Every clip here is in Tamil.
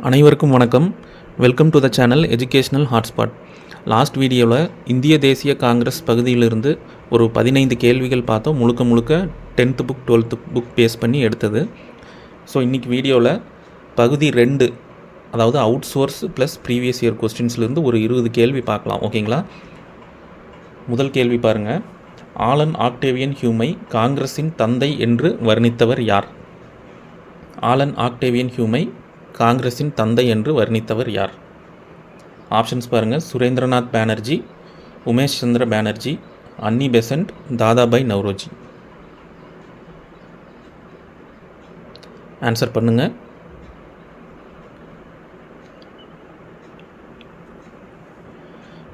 அனைவருக்கும் வணக்கம். Welcome to the channel educational hotspot last வீடியோவில் இந்திய தேசிய காங்கிரஸ் பகுதியிலிருந்து ஒரு பதினைந்து கேள்விகள் பார்த்தோம். முழுக்க முழுக்க tenth book twelfth book base பண்ணி எடுத்தது. ஸோ இன்றைக்கி வீடியோவில் பகுதி ரெண்டு அதாவது out source plus previous year கொஸ்டின்ஸ்லேருந்து ஒரு இருபது கேள்வி பார்க்கலாம். ஓகேங்களா முதல் கேள்வி பாருங்கள் ஆலன் ஆக்டேவியன் ஹியூமை காங்கிரஸின் தந்தை என்று வர்ணித்தவர் யார்? ஆலன் ஆக்டேவியன் ஹியூமை காங்கிரஸின் தந்தை என்று வர்ணித்தவர் யார்? ஆப்ஷன்ஸ் பாருங்கள் Surendranath Banerjee Umesh Chandra Banerjee Annie Besant Dadabhai Naoroji. Answer பண்ணுங்கள்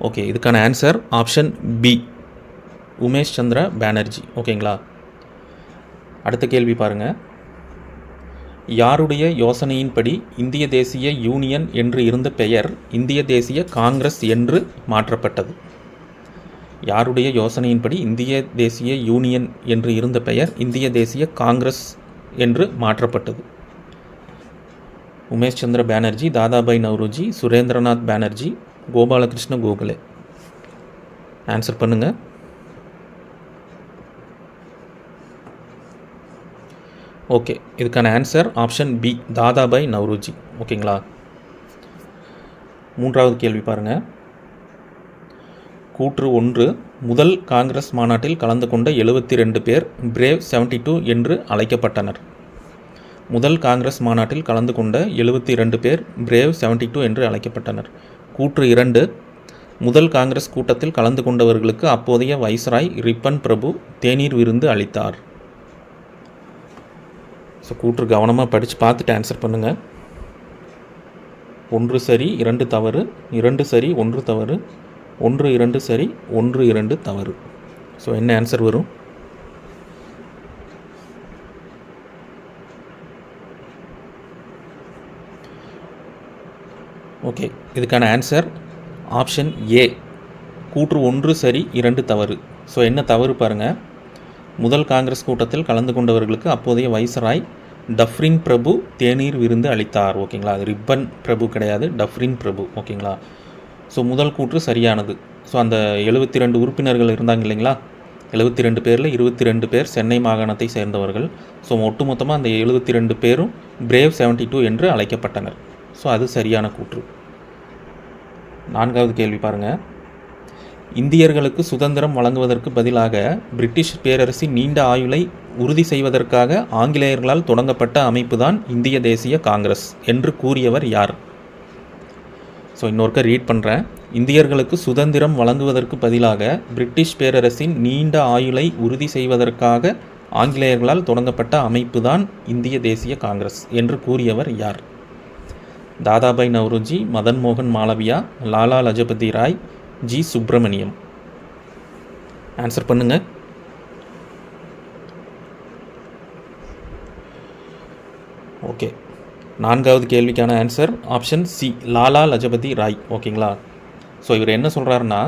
ஓகே இதுக்கான answer option B Umesh Chandra Banerjee. ஓகேங்களா அடுத்த கேள்வி பாருங்கள் யாருடைய யோசனையின்படி இந்திய தேசிய யூனியன் என்று இருந்த பெயர் இந்திய தேசிய காங்கிரஸ் என்று மாற்றப்பட்டது. யாருடைய யோசனையின்படி இந்திய தேசிய யூனியன் என்று இருந்த பெயர் இந்திய தேசிய காங்கிரஸ் என்று மாற்றப்பட்டது. உமேஷ் சந்திர பானர்ஜி தாதாபாய் நவ்ருஜி சுரேந்திரநாத் பானர்ஜி கோபாலகிருஷ்ண கோகலே. ஆன்சர் பண்ணுங்கள் ஓகே இதுக்கான answer option B Dadabhai Naoroji. ஓகேங்களா மூன்றாவது கேள்வி பாருங்கள் கூற்று ஒன்று முதல் காங்கிரஸ் மாநாட்டில் கலந்து கொண்ட எழுபத்தி ரெண்டு பேர் பிரேவ் செவன்டி டூ என்று அழைக்கப்பட்டனர். முதல் காங்கிரஸ் மாநாட்டில் கலந்து கொண்ட எழுபத்தி ரெண்டு பேர் பிரேவ் செவன்டி டூ என்று அழைக்கப்பட்டனர். கூற்று இரண்டு முதல் காங்கிரஸ் கூட்டத்தில் கலந்து கொண்டவர்களுக்கு அப்போதைய வைஸ்ராய் ரிப்பன் பிரபு தேநீர் விருந்து அளித்தார். ஸோ கூற்று கவனமாக படித்து பார்த்துட்டு ஆன்சர் பண்ணுங்கள் ஒன்று சரி இரண்டு தவறு. இரண்டு சரி ஒன்று தவறு. ஒன்று இரண்டு சரி ஒன்று இரண்டு தவறு. ஸோ என்ன ஆன்சர் வரும்? ஓகே இதுக்கான ஆன்சர் ஆப்ஷன் ஏ கூற்று ஒன்று சரி இரண்டு தவறு. ஸோ என்ன தவறு பாருங்கள் முதல் காங்கிரஸ் கூட்டத்தில் கலந்து கொண்டவர்களுக்கு அப்போதைய வைசராய் டஃப்ரின் பிரபு தேநீர் விருந்து அளித்தார். ஓகேங்களா? அது ரிப்பன் பிரபு கிடையாது. டஃப்ரின் பிரபு ஓகேங்களா? ஸோ முதல் கூற்று சரியானது. ஸோ அந்த எழுபத்தி ரெண்டு உறுப்பினர்கள் இருந்தாங்க இல்லைங்களா? எழுபத்தி ரெண்டு பேரில் இருபத்தி ரெண்டு பேர் சென்னை மாகாணத்தை சேர்ந்தவர்கள். ஸோ ஒட்டுமொத்தமாக அந்த எழுபத்தி ரெண்டு பேரும் பிரேவ் செவன்டி டூ என்று அழைக்கப்பட்டனர். ஸோ அது சரியான கூற்று. நான்காவது கேள்வி பாருங்கள் இந்தியர்களுக்கு சுதந்திரம் வழங்குவதற்கு பதிலாக பிரிட்டிஷ் பேரரசின் நீண்ட ஆயுளை உறுதி செய்வதற்காக ஆங்கிலேயர்களால் தொடங்கப்பட்ட அமைப்புதான் இந்திய தேசிய காங்கிரஸ் என்று கூறியவர் யார்? ஸோ இன்னொருக்க ரீட் பண்ணுறேன் இந்தியர்களுக்கு சுதந்திரம் வழங்குவதற்கு பதிலாக பிரிட்டிஷ் பேரரசின் நீண்ட ஆயுளை உறுதி செய்வதற்காக ஆங்கிலேயர்களால் தொடங்கப்பட்ட அமைப்பு தான் இந்திய தேசிய காங்கிரஸ் என்று கூறியவர் யார்? தாதாபாய் நவ்ருஜி மதன் மோகன் மாளவியா லாலா லஜபதி ராய் ஜி சுப்பிரமணியம். ஆன்சர் பண்ணுங்க. ஓகே நான்காவது கேள்விக்கான answer option C Lala Lajpat Rai. ஓகேங்களா ஸோ இவர் என்ன சொல்கிறாருன்னா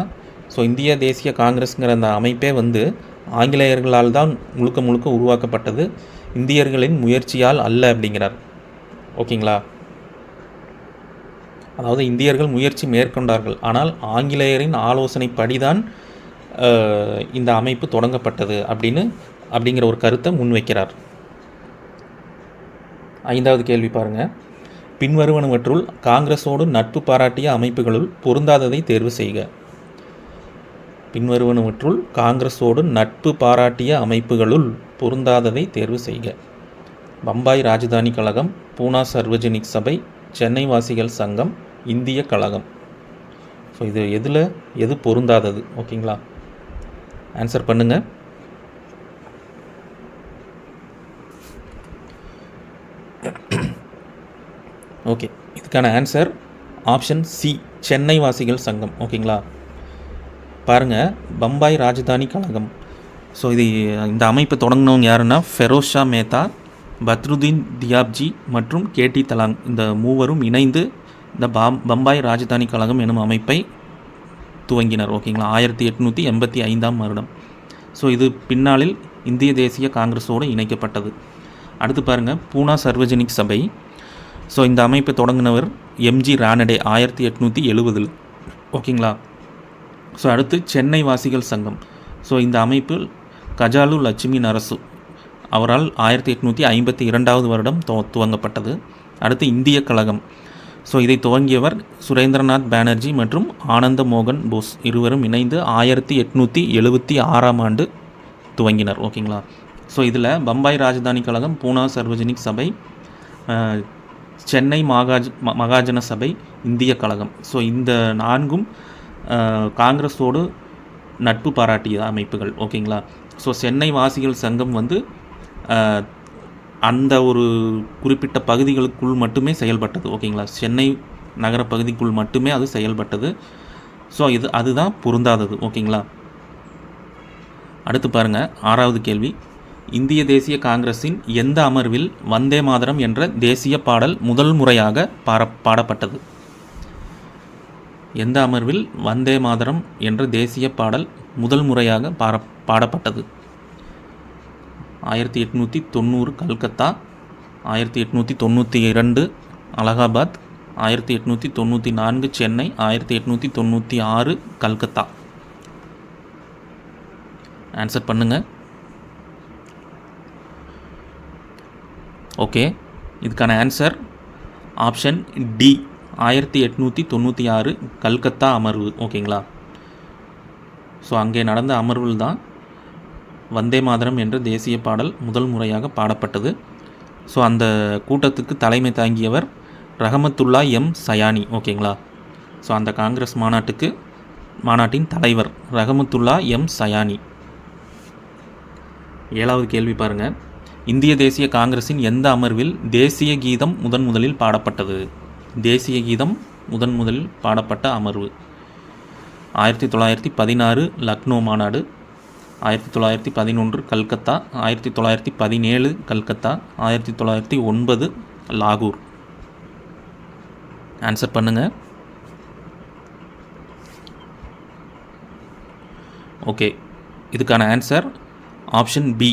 ஸோ இந்திய தேசிய காங்கிரஸ்ங்கிற அந்த அமைப்பே வந்து ஆங்கிலேயர்களால் தான் முழுக்க முழுக்க உருவாக்கப்பட்டது. இந்தியர்களின் முயற்சியால் அல்ல அப்படிங்கிறார். ஓகேங்களா அதாவது இந்தியர்கள் முயற்சி மேற்கொண்டார்கள். ஆனால் ஆங்கிலேயரின் ஆலோசனைப்படிதான் இந்த அமைப்பு தொடங்கப்பட்டது அப்படின்னு அப்படிங்கிற ஒரு கருத்தை முன்வைக்கிறார். ஐந்தாவது கேள்வி பாருங்கள் பின்வருவனவற்றுள் காங்கிரஸோடு நட்பு பாராட்டிய அமைப்புகளுள் பொருந்தாததை தேர்வு செய்க. பின்வருவனவற்றுள் காங்கிரஸோடு நட்பு பாராட்டிய அமைப்புகளுள் பொருந்தாததை தேர்வு செய்க. பம்பாய் ராஜதானி கழகம் பூனா சர்வஜனிக் சபை சென்னை வாசிகள் சங்கம் இந்திய கழகம். ஸோ இது எதில்? எது பொருந்தாதது? ஓகேங்களா? ஆன்சர் பண்ணுங்கள் ஓகே இதுக்கான ஆன்சர் ஆப்ஷன் சி சென்னை வாசிகள் சங்கம். ஓகேங்களா? பாருங்கள் பம்பாய் ராஜதானி கழகம். ஸோ இது இந்த அமைப்பு தொடங்கினவங்க யாருன்னா ஃபெரோஷா மேத்தா பத்ருதீன் தியாப்ஜி மற்றும் கேடி தலாங். இந்த மூவரும் இணைந்து இந்த பாம் பம்பாய் ராஜதானி கழகம் எனும் அமைப்பை துவங்கினர். ஓகேங்களா? ஆயிரத்தி எட்நூற்றி எண்பத்தி ஐந்தாம் வருடம். ஸோ இது பின்னாளில் இந்திய தேசிய காங்கிரஸோடு இணைக்கப்பட்டது. அடுத்து பாருங்கள் பூனா சர்வஜனிக் சபை. ஸோ இந்த அமைப்பை தொடங்கினவர் எம்ஜி ரானடே ஆயிரத்தி எட்நூற்றி எழுபதில் ஓகேங்களா? ஸோ அடுத்து சென்னை வாசிகள் சங்கம். ஸோ இந்த அமைப்பு கஜாலு லட்சுமி நரசு அவரால் ஆயிரத்தி எட்நூற்றி ஐம்பத்தி இரண்டாவது வருடம் துவ துவங்கப்பட்டது. அடுத்து இந்திய கழகம். ஸோ இதை துவங்கியவர் சுரேந்திரநாத் பானர்ஜி மற்றும் ஆனந்த மோகன் போஸ் இருவரும் இணைந்து ஆயிரத்தி எட்நூற்றி எழுபத்தி ஆறாம் ஆண்டு துவங்கினர். ஓகேங்களா? ஸோ இதில் பம்பாய் ராஜதானி கழகம் பூனா சர்வஜனிக் சபை சென்னை மகாஜ் மகாஜன சபை இந்திய கழகம். ஸோ இந்த நான்கும் காங்கிரஸோடு நட்பு பாராட்டிய அமைப்புகள். ஓகேங்களா? ஸோ சென்னை வாசிகள் சங்கம் வந்து அந்த ஒரு குறிப்பிட்ட பகுதிகளுக்குள் மட்டுமே செயல்பட்டது ஓகேங்களா? சென்னை நகர பகுதிக்குள் மட்டுமே அது செயல்பட்டது. ஸோ இது அதுதான் பொருந்தாதது ஓகேங்களா? அடுத்து பாருங்கள் ஆறாவது கேள்வி. இந்திய தேசிய காங்கிரஸின் எந்த அமர்வில் வந்தே மாதரம் என்ற தேசிய பாடல் முதல் முறையாக பாட பாடப்பட்டது? எந்த அமர்வில் வந்தே மாதரம் என்ற தேசிய பாடல் முதல் முறையாக பாட பாடப்பட்டது? ஆயிரத்தி எட்நூற்றி தொண்ணூறு கல்கத்தா ஆயிரத்தி எட்நூற்றி தொண்ணூற்றி இரண்டு அலகாபாத் ஆயிரத்தி எட்நூற்றி தொண்ணூற்றி நான்கு சென்னை ஆயிரத்தி எட்நூற்றி தொண்ணூற்றி ஆறு கல்கத்தா. ஆன்சர் பண்ணுங்கள் ஓகே இதுக்கான ஆன்சர் ஆப்ஷன் டி ஆயிரத்தி எட்நூற்றி தொண்ணூற்றி ஆறு கல்கத்தா அமர்வு. ஓகேங்களா ஸோ அங்கே நடந்த அமர்வில் தான் வந்தே மாதரம் என்ற தேசிய பாடல் முதல் முறையாக பாடப்பட்டது. ஸோ அந்த கூட்டத்துக்கு தலைமை தாங்கியவர் ரஹமத்துல்லா எம். சயானி ஓகேங்களா? ஸோ அந்த காங்கிரஸ் மாநாட்டுக்கு மாநாட்டின் தலைவர் ரஹமத்துல்லா எம். சயானி. ஏழாவது கேள்வி பாருங்க. இந்திய தேசிய காங்கிரஸின் எந்த அமர்வில் தேசிய கீதம் முதன் முதலில் பாடப்பட்டது? தேசிய கீதம் முதன் முதலில் பாடப்பட்ட அமர்வு. ஆயிரத்தி தொள்ளாயிரத்தி பதினாறு லக்னோ மாநாடு. ஆயிரத்தி தொள்ளாயிரத்தி பதினொன்று கல்கத்தா ஆயிரத்தி தொள்ளாயிரத்தி பதினேழு கல்கத்தா ஆயிரத்தி தொள்ளாயிரத்தி ஒன்பது லாகூர். ஆன்சர் பண்ணுங்கள் ஓகே இதுக்கான ஆன்சர் ஆப்ஷன் பி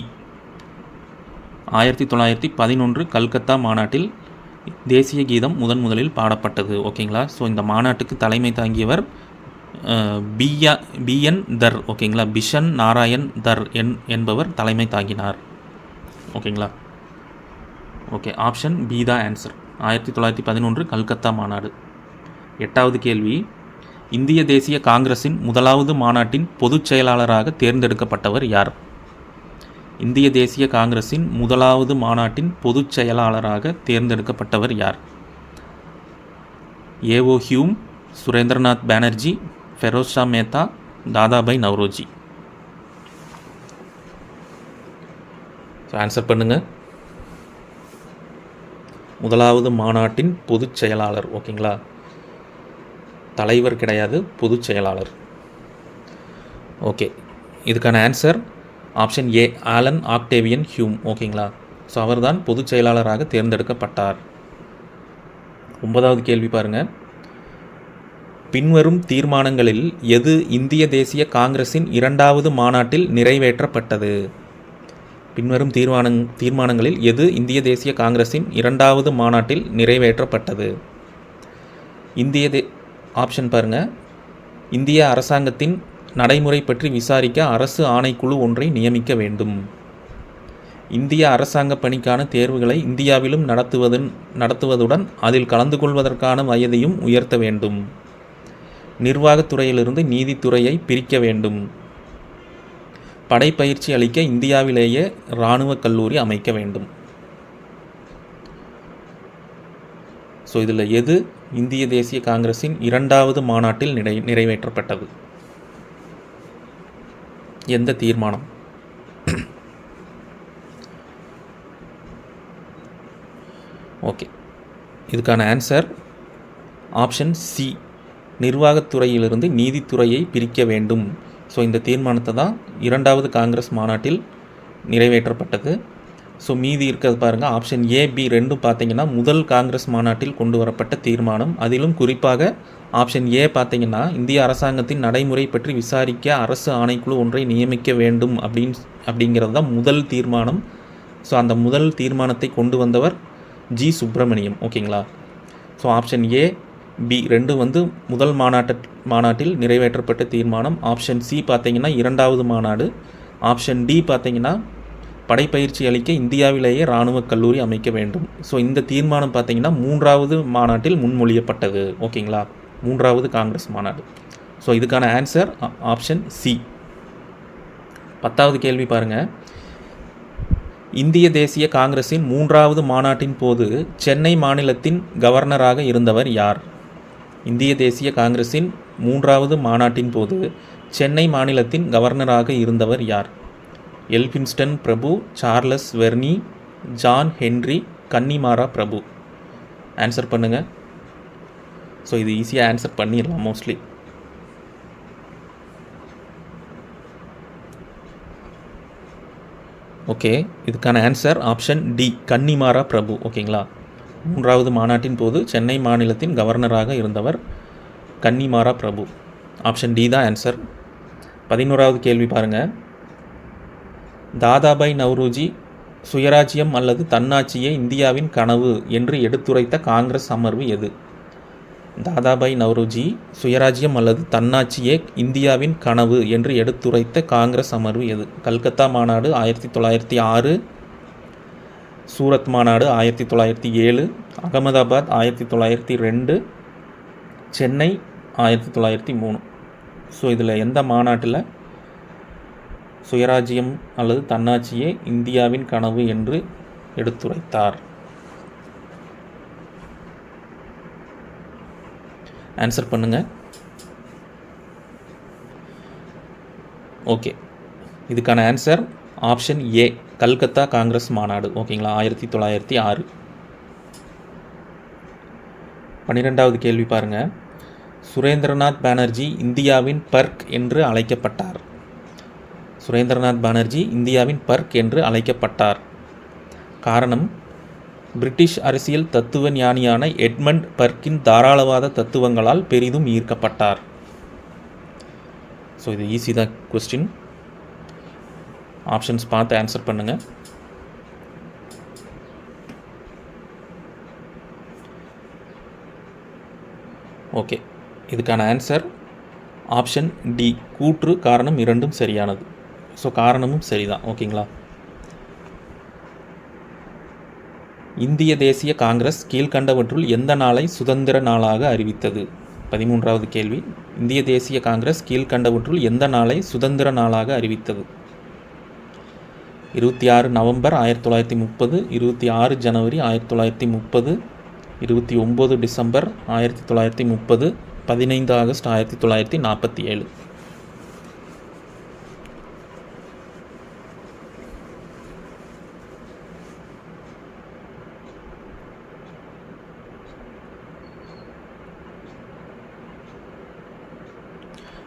ஆயிரத்தி தொள்ளாயிரத்தி பதினொன்று கல்கத்தா மாநாட்டில் தேசிய கீதம் முதன் முதலில் பாடப்பட்டது. ஓகேங்களா ஸோ இந்த மாநாட்டுக்கு தலைமை தாங்கியவர் பியா பிஎன் தர் ஓகேங்களா? பிஷன் நாராயண் தர் என் என்பவர் தலைமை தாங்கினார். ஓகேங்களா? ஓகே ஆப்ஷன் பி தான் ஆன்சர். ஆயிரத்தி தொள்ளாயிரத்தி பதினொன்று கல்கத்தா மாநாடு. எட்டாவது கேள்வி. இந்திய தேசிய காங்கிரஸின் முதலாவது மாநாட்டின் பொதுச் செயலாளராக தேர்ந்தெடுக்கப்பட்டவர் யார்? இந்திய தேசிய காங்கிரஸின் முதலாவது மாநாட்டின் பொதுச் செயலாளராக தேர்ந்தெடுக்கப்பட்டவர் யார்? A O Hume Surendranath Banerjee Pheroze Shah Mehta Dadabhai Naoroji answer பண்ணுங்கள் முதலாவது மாநாட்டின் பொதுச் செயலாளர் ஓகேங்களா? தலைவர் கிடையாது பொதுச் செயலாளர். ஓகே இதுக்கான answer option A Allan Octavian Hume ஓகேங்களா? ஸோ அவர்தான் பொதுச் செயலாளராக தேர்ந்தெடுக்கப்பட்டார். ஒன்பதாவது கேள்வி பாருங்கள் பின்வரும் தீர்மானங்களில் எது இந்திய தேசிய காங்கிரஸின் இரண்டாவது மாநாட்டில் நிறைவேற்றப்பட்டது? பின்வரும் தீர்மானங் தீர்மானங்களில் எது இந்திய தேசிய காங்கிரஸின் இரண்டாவது மாநாட்டில் நிறைவேற்றப்பட்டது? இந்திய தே ஆப்ஷன் பாருங்கள் இந்திய அரசாங்கத்தின் நடைமுறை பற்றி விசாரிக்க அரசு ஆணைக்குழு ஒன்றை நியமிக்க வேண்டும். இந்திய அரசாங்க பணிக்கான தேர்வுகளை இந்தியாவிலும் நடத்துவதன் நடத்துவதுடன் அதில் கலந்து கொள்வதற்கான வயதையும் உயர்த்த வேண்டும். நிர்வாகத்துறையிலிருந்து நீதித்துறையை பிரிக்க வேண்டும். படைப்பயிற்சி அளிக்க இந்தியாவிலேயே இராணுவ கல்லூரி அமைக்க வேண்டும். ஸோ இதில் எது இந்திய தேசிய காங்கிரஸின் இரண்டாவது மாநாட்டில் நிறை நிறைவேற்றப்பட்டது? எந்த தீர்மானம்? ஓகே. இதுக்கான ஆன்சர் ஆப்ஷன் சி. நிர்வாகத்துறையிலிருந்து நீதித்துறையை பிரிக்க வேண்டும். ஸோ இந்த தீர்மானத்தை தான் இரண்டாவது காங்கிரஸ் மாநாட்டில் நிறைவேற்றப்பட்டது. ஸோ மீதி இருக்கிறது பாருங்கள் ஆப்ஷன் ஏ பி ரெண்டும் பார்த்தீங்கன்னா முதல் காங்கிரஸ் மாநாட்டில் கொண்டு வரப்பட்ட தீர்மானம். அதிலும் குறிப்பாக ஆப்ஷன் ஏ பார்த்தீங்கன்னா இந்திய அரசாங்கத்தின் நடைமுறை பற்றி விசாரிக்க அரசு ஆணைக்குழு ஒன்றை நியமிக்க வேண்டும் அப்படின்னு அப்படிங்கிறது தான் முதல் தீர்மானம். ஸோ அந்த முதல் தீர்மானத்தை கொண்டு வந்தவர் ஜி சுப்பிரமணியம். ஓகேங்களா? ஸோ ஆப்ஷன் ஏ பி ரெண்டும் வந்து முதல் மாநாட்ட மாநாட்டில் நிறைவேற்றப்பட்ட தீர்மானம். ஆப்ஷன் சி பார்த்தீங்கன்னா இரண்டாவது மாநாடு. ஆப்ஷன் டி பார்த்தீங்கன்னா படைப்பயிற்சி அளிக்க இந்தியாவிலேயே இராணுவ கல்லூரி அமைக்க வேண்டும். ஸோ இந்த தீர்மானம் பார்த்தீங்கன்னா மூன்றாவது மாநாட்டில் முன்மொழியப்பட்டது. ஓகேங்களா? மூன்றாவது காங்கிரஸ் மாநாடு. ஸோ இதுக்கான ஆன்சர் ஆப்ஷன் சி. பத்தாவது கேள்வி பாருங்கள் இந்திய தேசிய காங்கிரஸின் மூன்றாவது மாநாட்டின் போது சென்னை மாநிலத்தின் கவர்னராக இருந்தவர் யார்? இந்திய தேசிய காங்கிரஸின் மூன்றாவது மாநாட்டின் போது சென்னை மாநிலத்தின் கவர்னராக இருந்தவர் யார்? எல்பின்ஸ்டன் பிரபு Charles Verney John Henry Connemara பிரபு. ஆன்சர் பண்ணுங்கள் ஸோ இது ஈஸியாக ஆன்சர் பண்ணிடலாம் மோஸ்ட்லி ஓகே இதுக்கான ஆன்சர் ஆப்ஷன் டி கன்னிமாரா பிரபு. ஓகேங்களா மூன்றாவது மாநாட்டின் போது சென்னை மாநிலத்தின் கவர்னராக இருந்தவர் கன்னிமாரா பிரபு. ஆப்ஷன் டி தான் ஆன்சர். பதினோராவது கேள்வி பாருங்கள் தாதாபாய் நவ்ரூஜி சுயராஜ்யம் அல்லது தன்னாட்சியே இந்தியாவின் கனவு என்று எடுத்துரைத்த காங்கிரஸ் அமர்வு எது? தாதாபாய் நவ்ரோஜி சுயராஜ்யம் அல்லது தன்னாட்சியே இந்தியாவின் கனவு என்று எடுத்துரைத்த காங்கிரஸ் அமர்வு எது? கல்கத்தா மாநாடு ஆயிரத்தி தொள்ளாயிரத்தி ஆறு சூரத் மாநாடு ஆயிரத்தி தொள்ளாயிரத்தி ஏழு அகமதாபாத் ஆயிரத்தி தொள்ளாயிரத்தி ரெண்டு சென்னை ஆயிரத்தி தொள்ளாயிரத்தி மூணு. ஸோ இதில் எந்த மாநாட்டில் சுயராஜ்யம் அல்லது தன்னாட்சியே இந்தியாவின் கனவு என்று எடுத்துரைத்தார்? ஆன்சர் பண்ணுங்கள் ஓகே இதுக்கான answer option A Calcutta Congress மாநாடு. ஓகேங்களா? ஆயிரத்தி தொள்ளாயிரத்தி ஆறு. பன்னிரெண்டாவது கேள்வி பாருங்கள் சுரேந்திரநாத் பானர்ஜி இந்தியாவின் பர்க் என்று அழைக்கப்பட்டார். சுரேந்திரநாத் பானர்ஜி இந்தியாவின் பர்க் என்று அழைக்கப்பட்டார். காரணம் பிரிட்டிஷ் அரசியல் தத்துவ ஞானியான எட்மண்ட் பர்க்கின் தாராளவாத தத்துவங்களால் பெரிதும் ஈர்க்கப்பட்டார். ஸோ இது ஈஸி தான் கொஸ்டின் ஆப்ஷன்ஸ் பார்த்து ஆன்சர் பண்ணுங்கள் ஓகே இதுக்கான ஆன்சர் ஆப்ஷன் டி கூற்று காரணம் இரண்டும் சரியானது. ஸோ காரணமும் சரிதான். ஓகேங்களா இந்திய தேசிய காங்கிரஸ் கீழ்கண்டவற்றுள் எந்த நாளை சுதந்திர நாளாக அறிவித்தது? பதிமூன்றாவது கேள்வி. இந்திய தேசிய காங்கிரஸ் கீழ்கண்டவற்றுள் எந்த நாளை சுதந்திர நாளாக அறிவித்தது? இருபத்தி ஆறு நவம்பர் ஆயிரத்தி தொள்ளாயிரத்தி முப்பது இருபத்தி ஆறு ஜனவரி ஆயிரத்தி தொள்ளாயிரத்தி முப்பது இருபத்தி ஒம்பது டிசம்பர் ஆயிரத்தி தொள்ளாயிரத்தி முப்பது பதினைந்து ஆகஸ்ட் ஆயிரத்தி தொள்ளாயிரத்தி நாற்பத்தி ஏழு.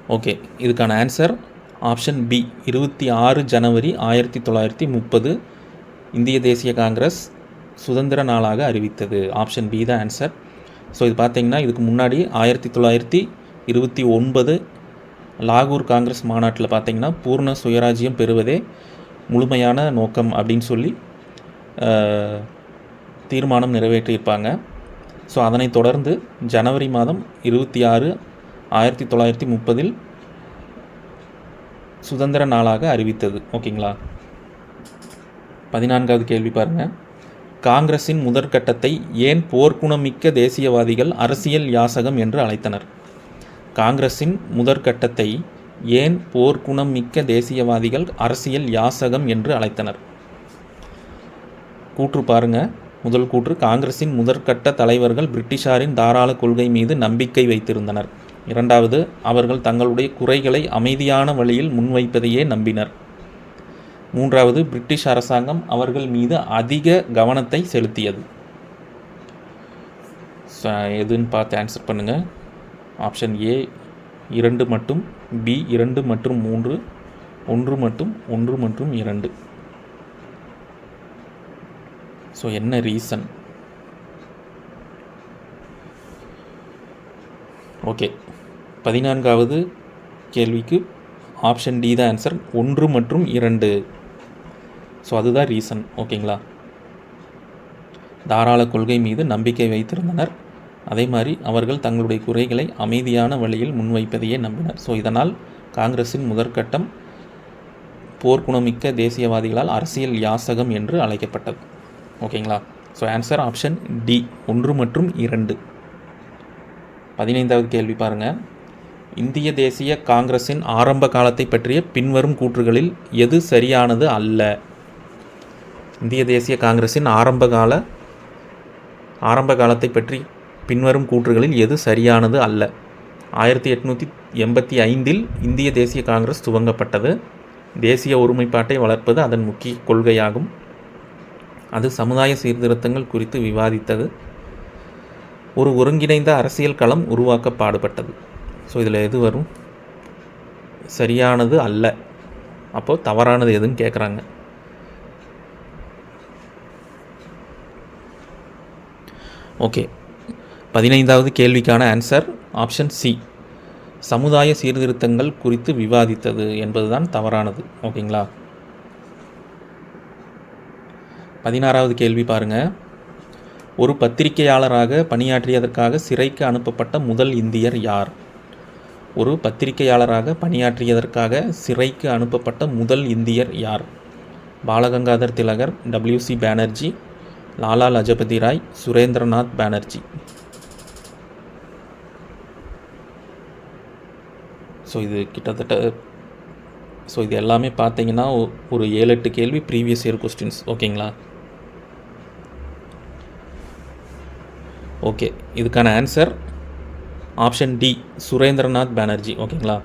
ஓகே இதுக்கான ஆன்சர் ஆப்ஷன் பி இருபத்தி ஆறு ஜனவரி ஆயிரத்தி தொள்ளாயிரத்தி முப்பது இந்திய தேசிய காங்கிரஸ் சுதந்திர நாளாக அறிவித்தது. ஆப்ஷன் பி தான் ஆன்சர் ஸோ இது பார்த்திங்கன்னா இதுக்கு முன்னாடி ஆயிரத்தி தொள்ளாயிரத்தி இருபத்தி ஒன்பது லாகூர் காங்கிரஸ் மாநாட்டில் பார்த்திங்கன்னா பூர்ண சுயராஜ்யம் பெறுவதே முழுமையான நோக்கம் அப்படின்னு சொல்லி தீர்மானம் நிறைவேற்றியிருப்பாங்க. ஸோ அதனைத் தொடர்ந்து ஜனவரி மாதம் இருபத்தி ஆறு ஆயிரத்தி தொள்ளாயிரத்தி முப்பதில் சுதந்திர நாளாக அறிவித்தது. ஓகேங்களா? பதினான்காவது கேள்வி பாருங்கள் காங்கிரஸின் முதற்கட்டத்தை ஏன் போர்க்குணமிக்க தேசியவாதிகள் அரசியல் யாசகம் என்று அழைத்தனர். காங்கிரஸின் முதற்கட்டத்தை ஏன் போர்க்குணம் மிக்க தேசியவாதிகள் அரசியல் யாசகம் என்று அழைத்தனர். கூற்று பாருங்க. முதல் கூற்று காங்கிரஸின் முதற்கட்ட தலைவர்கள் பிரிட்டிஷாரின் தாராள கொள்கை மீது நம்பிக்கை வைத்திருந்தனர். இரண்டாவது அவர்கள் தங்களுடைய குறைகளை அமைதியான வழியில் முன்வைப்பதையே நம்பினர். மூன்றாவது பிரிட்டிஷ் அரசாங்கம் அவர்கள் மீது அதிக கவனத்தை செலுத்தியது. எதுன்னு பார்த்து ஆன்சர் பண்ணுங்கள் ஆப்ஷன் ஏ இரண்டு மட்டும் பி இரண்டு மற்றும் மூன்று ஒன்று மட்டும் ஒன்று மற்றும் இரண்டு. ஸோ என்ன ரீசன் ஓகே பதினான்காவது கேள்விக்கு ஆப்ஷன் டி தான் ஆன்சர் ஒன்று மற்றும் இரண்டு. ஸோ அதுதான் ரீசன் ஓகேங்களா தாராள கொள்கை மீது நம்பிக்கை வைத்திருந்தனர். அதே மாதிரி அவர்கள் தங்களுடைய குறைகளை அமைதியான வழியில் முன்வைப்பதையே நம்பினர். ஸோ இதனால் காங்கிரஸின் முதற்கட்டம் போர்க்குணமிக்க தேசியவாதிகளால் அரசியல் யாசகம் என்று அழைக்கப்பட்டது. ஓகேங்களா ஸோ ஆன்சர் ஆப்ஷன் டி ஒன்று மற்றும் இரண்டு. பதினைந்தாவது கேள்வி பாருங்கள் இந்திய தேசிய காங்கிரஸின் ஆரம்ப காலத்தை பற்றிய பின்வரும் கூற்றுகளில் எது சரியானது அல்ல? இந்திய தேசிய காங்கிரஸின் ஆரம்ப கால ஆரம்ப காலத்தை பற்றி பின்வரும் கூற்றுகளில் எது சரியானது அல்ல? ஆயிரத்தி எட்நூற்றி எண்பத்தி ஐந்தில் இந்திய தேசிய காங்கிரஸ் துவங்கப்பட்டது. தேசிய ஒருமைப்பாட்டை வளர்ப்பது அதன் முக்கிய கொள்கையாகும். அது சமுதாய சீர்திருத்தங்கள் குறித்து விவாதித்தது. ஒரு ஒருங்கிணைந்த அரசியல் களம் உருவாக்க பாடுபட்டது. ஸோ இதில் எது வரும்? சரியானது அல்ல. அப்போது தவறானது எதுன்னு கேட்குறாங்க ஓகே பதினைந்தாவது கேள்விக்கான ஆன்சர் ஆப்ஷன் சி சமுதாய சீர்திருத்தங்கள் குறித்து விவாதித்தது என்பதுதான் தவறானது. ஓகேங்களா பதினாறாவது கேள்வி பாருங்கள் ஒரு பத்திரிகையாளராக பணியாற்றியதற்காக சிறைக்கு அனுப்பப்பட்ட முதல் இந்தியர் யார்? ஒரு பத்திரிகையாளராக பணியாற்றியதற்காக சிறைக்கு அனுப்பப்பட்ட முதல் இந்தியர் யார்? Balagangadhar Tilak W C Banerjee Lala Lajpat Rai Surendranath Banerjee. So இது கிட்டத்தட்ட ஸோ இது எல்லாமே பார்த்தீங்கன்னா ஒரு ஏழு எட்டு கேள்வி ப்ரீவியஸ் இயர் கொஸ்டின்ஸ் ஓகேங்களா ஓகே இதுக்கான answer option D Surendranath Banerjee ஓகேங்களா?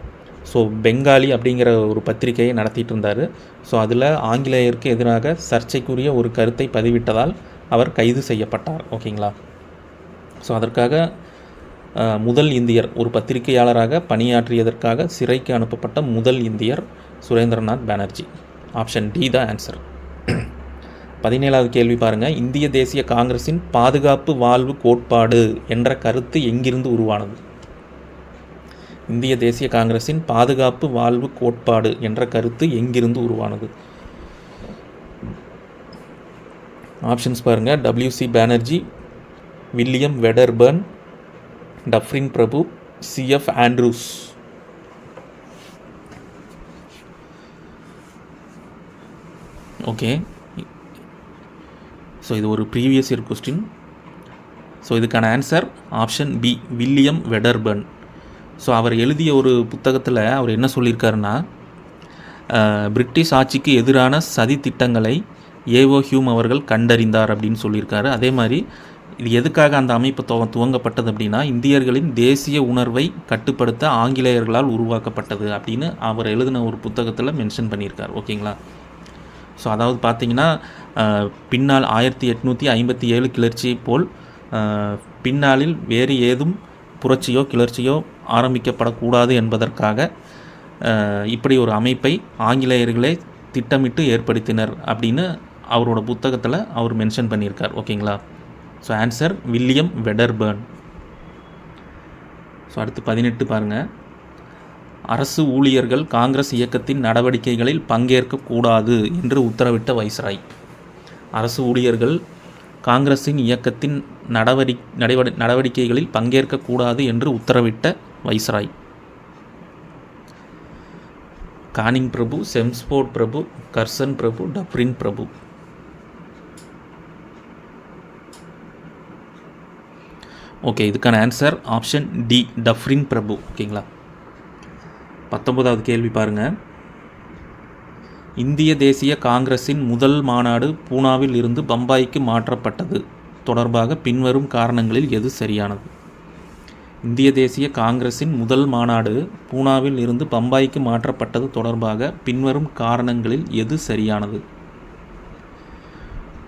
ஸோ பெங்காலி அப்படிங்கிற ஒரு பத்திரிகையை நடத்திட்டு இருந்தார். ஸோ அதில் ஆங்கிலேயருக்கு எதிராக சர்ச்சைக்குரிய ஒரு கருத்தை பதிவிட்டதால் அவர் கைது செய்யப்பட்டார் ஓகேங்களா? ஸோ அதற்காக முதல் இந்தியர் ஒரு பத்திரிகையாளராக பணியாற்றியதற்காக சிறைக்கு அனுப்பப்பட்ட முதல் இந்தியர் சுரேந்திரநாத் பானர்ஜி. ஆப்ஷன் டி தான் ஆன்சர். பதினேழாவது கேள்வி பாருங்கள் இந்திய தேசிய காங்கிரஸின் பாதுகாப்பு வாழ்வு கோட்பாடு என்ற கருத்து எங்கிருந்து உருவானது? இந்திய தேசிய காங்கிரஸின் பாதுகாப்பு வாழ்வு கோட்பாடு என்ற கருத்து எங்கிருந்து உருவானது? ஆப்ஷன்ஸ் பாருங்கள் W C Banerjee William Wedderburn Dufferin பிரபு C F Andrews okay so இது ஒரு ப்ரீவியஸ் இயர் கொஸ்டின் ஸோ இதுக்கான answer option B William Wedderburn so அவர் எழுதிய ஒரு புத்தகத்தில் அவர் என்ன சொல்லியிருக்காருன்னா பிரிட்டிஷ் ஆட்சிக்கு எதிரான சதி திட்டங்களை ஏவோ ஹியூம் அவர்கள் கண்டறிந்தார் அப்படின்னு சொல்லியிருக்காரு. அதே மாதிரி இது எதுக்காக அந்த அமைப்பு துவ துவங்கப்பட்டது அப்படின்னா இந்தியர்களின் தேசிய உணர்வை கட்டுப்படுத்த ஆங்கிலேயர்களால் உருவாக்கப்பட்டது அப்படின்னு அவர் எழுதின ஒரு புத்தகத்தில் மென்ஷன் பண்ணியிருக்கார். ஓகேங்களா? ஸோ அதாவது பார்த்தீங்கன்னா பின்னால் ஆயிரத்தி எட்நூற்றி ஐம்பத்தி ஏழு கிளர்ச்சியை போல் பின்னாளில் வேறு ஏதும் புரட்சியோ கிளர்ச்சியோ ஆரம்பிக்கப்படக்கூடாது என்பதற்காக இப்படி ஒரு அமைப்பை ஆங்கிலேயர்களே திட்டமிட்டு ஏற்படுத்தினர் அப்படின்னு அவரோட புத்தகத்தில் அவர் மென்ஷன் பண்ணியிருக்கார். ஓகேங்களா? So answer William Wedderburn. So அடுத்து பதினெட்டு பாருங்கள் அரசு ஊழியர்கள் காங்கிரஸ் இயக்கத்தின் நடவடிக்கைகளில் பங்கேற்கக்கூடாது என்று உத்தரவிட்ட வைஸ்ராய். அரசு ஊழியர்கள் காங்கிரஸின் இயக்கத்தின் நடவடி நடவடிக்கைகளில் பங்கேற்கக்கூடாது என்று உத்தரவிட்ட வைஸ்ராய். கானிங் பிரபு செம்ஸ்போர்ட் பிரபு கர்சன் பிரபு டப்ரின் பிரபு. ஓகே இதுக்கான ஆன்சர் ஆப்ஷன் டி டஃப்ரின் பிரபு. ஓகேங்களா? பத்தொன்பதாவது கேள்வி பாருங்கள் இந்திய தேசிய காங்கிரஸின் முதல் மாநாடு பூனாவில் இருந்து பம்பாய்க்கு மாற்றப்பட்டது. தொடர்பாக பின்வரும் காரணங்களில் எது சரியானது? இந்திய தேசிய காங்கிரஸின் முதல் மாநாடு பூனாவில் இருந்து பம்பாய்க்கு மாற்றப்பட்டது தொடர்பாக பின்வரும் காரணங்களில் எது சரியானது?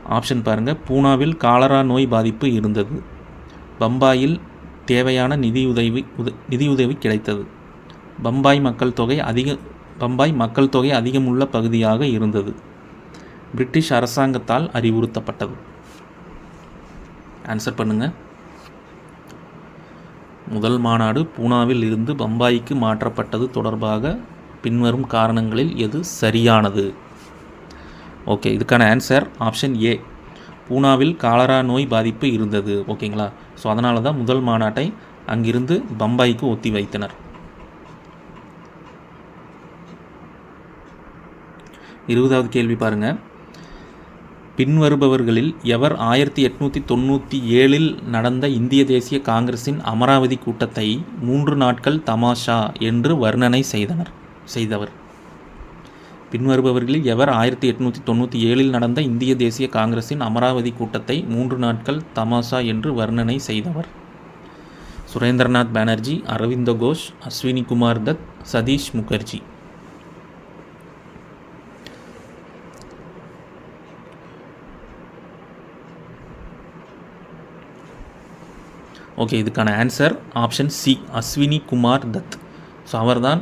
ஆப்ஷன் பாருங்கள் பூனாவில் காலரா நோய் பாதிப்பு இருந்தது. பம்பாயில் தேவையான நிதியுதவி உத நிதியுதவி கிடைத்தது. பம்பாய் மக்கள் தொகை அதிக பம்பாய் மக்கள் தொகை அதிகமுள்ள பகுதியாக இருந்தது. பிரிட்டிஷ் அரசாங்கத்தால் அறிவுறுத்தப்பட்டது. ஆன்சர் பண்ணுங்கள் முதல் மாநாடு பூனாவில் இருந்து பம்பாய்க்கு மாற்றப்பட்டது தொடர்பாக பின்வரும் காரணங்களில் எது சரியானது? ஓகே இதுக்கான ஆன்சர் ஆப்ஷன் ஏ. பூனாவில் காலரா நோய் பாதிப்பு இருந்தது. ஓகேங்களா? ஸோ அதனால தான் முதல் மாநாட்டை அங்கிருந்து பம்பாய்க்கு ஒத்தி வைத்தனர். இருபதாவது கேள்வி பாருங்கள் பின்வருபவர்களில் எவர் ஆயிரத்தி எட்நூற்றி தொண்ணூற்றி ஏழில் நடந்த இந்திய தேசிய காங்கிரஸின் அமராவதி கூட்டத்தை மூன்று நாட்கள் தமாஷா என்று வர்ணனை செய்தனர் செய்தவர். பின்வருபவர்களில் எவர் ஆயிரத்தி எட்நூற்றி தொண்ணூற்றி ஏழில் நடந்த இந்திய தேசிய காங்கிரஸின் அமராவதி கூட்டத்தை மூன்று நாட்கள் தமாஷா என்று வர்ணனை செய்தவர். சுரேந்திரநாத் பானர்ஜி அரவிந்த கோஷ் அஸ்வினி குமார் தத் சதீஷ் முகர்ஜி. ஓகே இதுக்கான answer option C Ashwini Kumar Dutt. So அவர்தான்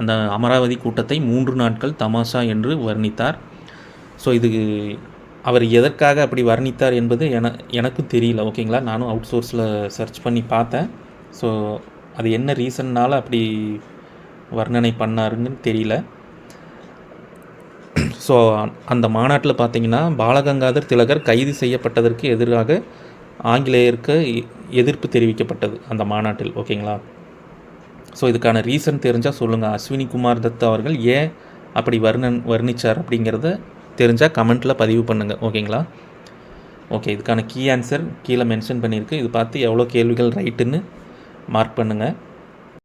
அந்த அமராவதி கூட்டத்தை மூன்று நாட்கள் தமாஷா என்று வர்ணித்தார். ஸோ இது அவர் எதற்காக அப்படி வர்ணித்தார் என்பது என எனக்கும் தெரியல ஓகேங்களா நானும் அவுட் சோர்ஸில் சர்ச் பண்ணி பார்த்தேன். ஸோ அது என்ன ரீசன்னால் அப்படி வர்ணனை பண்ணாருன்னு தெரியல. ஸோ அந்த மாநாட்டில் பார்த்தீங்கன்னா பாலகங்காதர் திலகர் கைது செய்யப்பட்டதற்கு எதிராக ஆங்கிலேயருக்கு எ- எதிர்ப்பு தெரிவிக்கப்பட்டது அந்த மாநாட்டில் ஓகேங்களா? ஸோ இதுக்கான ரீசன் தெரிஞ்சால் சொல்லுங்கள் அஸ்வினி குமார் தத் அவர்கள் ஏன் அப்படி வர்ணன் வர்ணிச்சார் அப்படிங்கிறத தெரிஞ்சால் கமெண்ட்டில் பதிவு பண்ணுங்கள் ஓகேங்களா? ஓகே இதுக்கான கீ ஆன்சர் கீழே மென்ஷன் பண்ணியிருக்கு. இது பார்த்து எவ்வளோ கேள்விகள் ரைட்டுன்னு மார்க் பண்ணுங்கள்